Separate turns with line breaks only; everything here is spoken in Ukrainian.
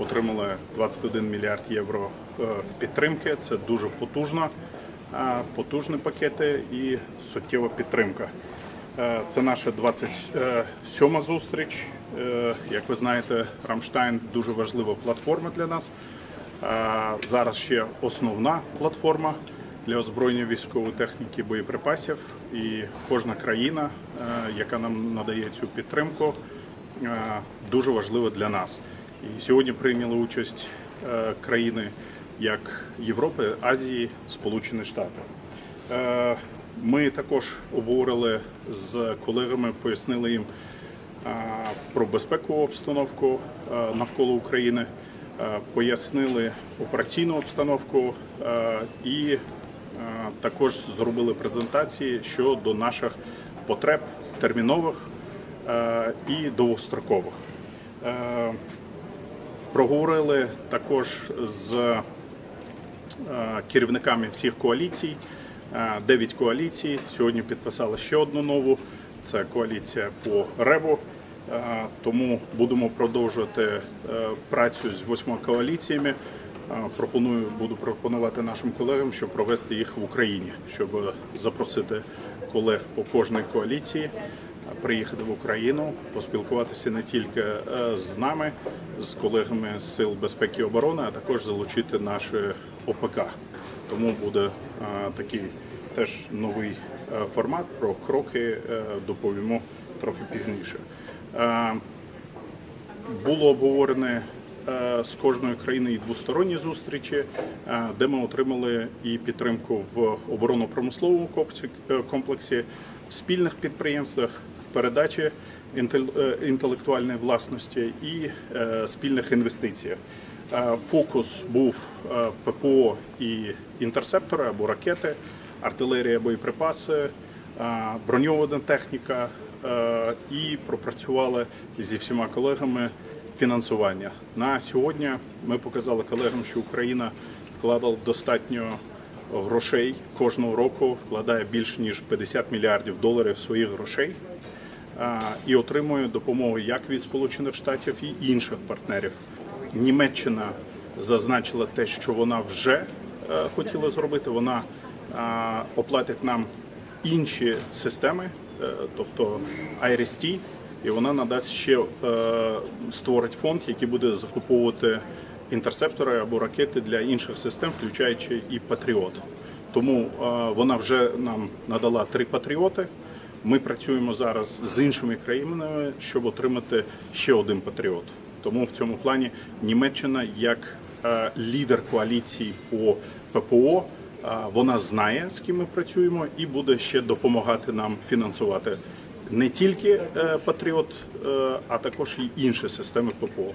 отримали 21 мільярд євро е, в підтримки. Це дуже потужно, е, потужні пакети і суттєва підтримка. Е, Це наша 27 зустріч. Як ви знаєте, Рамштайн дуже важлива платформа для нас. Зараз ще основна платформа для озброєння військової техніки боєприпасів. І кожна країна, яка нам надає цю підтримку, дуже важлива для нас. І сьогодні прийняли участь е, країни як Європи, Азії, Сполучені Штати. Е, Ми також обговорили з колегами, пояснили їм е, про безпекову обстановку навколо України, пояснили операційну обстановку і також зробили презентації щодо наших потреб термінових і довгострокових. Проговорили також з е, керівниками всіх коаліцій. Е, Дев'ять коаліцій. Сьогодні підписали ще одну нову. Це коаліція по РЕБу. Е, Тому будемо продовжувати працю з восьма коаліціями. Пропоную, буду пропонувати нашим колегам, щоб провести їх в Україні, щоб запросити колег по кожній коаліції приїхати в Україну, поспілкуватися не тільки е, з нами, з колегами з сил безпеки і оборони, а також залучити наше ОПК. Тому буде е, такий теж новий е, формат про кроки. Доповімо трохи пізніше. Було обговорене з кожної країни і двосторонні зустрічі, де ми отримали і підтримку в оборонно-промисловому комплексі- в спільних підприємствах, передачі е, інтелектуальної власності і е, спільних інвестиціях. Е, Фокус був ППО і інтерсептори або ракети, артилерія, боєприпаси, броньована техніка і пропрацювали зі всіма колегами фінансування. На сьогодні ми показали колегам, що Україна вкладала достатньо грошей кожного року, вкладає більше ніж 50 мільярдів доларів своїх грошей і отримує допомогу як від Сполучених Штатів і інших партнерів. Німеччина зазначила те, що вона вже е, хотіла зробити. Вона е, оплатить нам інші системи, е, тобто IRST, і вона надасть ще створить фонд, який буде закуповувати інтерсептори або ракети для інших систем, включаючи і Патріот. Тому вона вже нам надала три патріоти. Ми працюємо зараз з іншими країнами, щоб отримати ще один патріот. Тому в цьому плані Німеччина як е, лідер коаліції по ППО. е, Вона знає, з ким ми працюємо, і буде ще допомагати нам фінансувати не тільки е, Патріот, а також і інші системи ППО.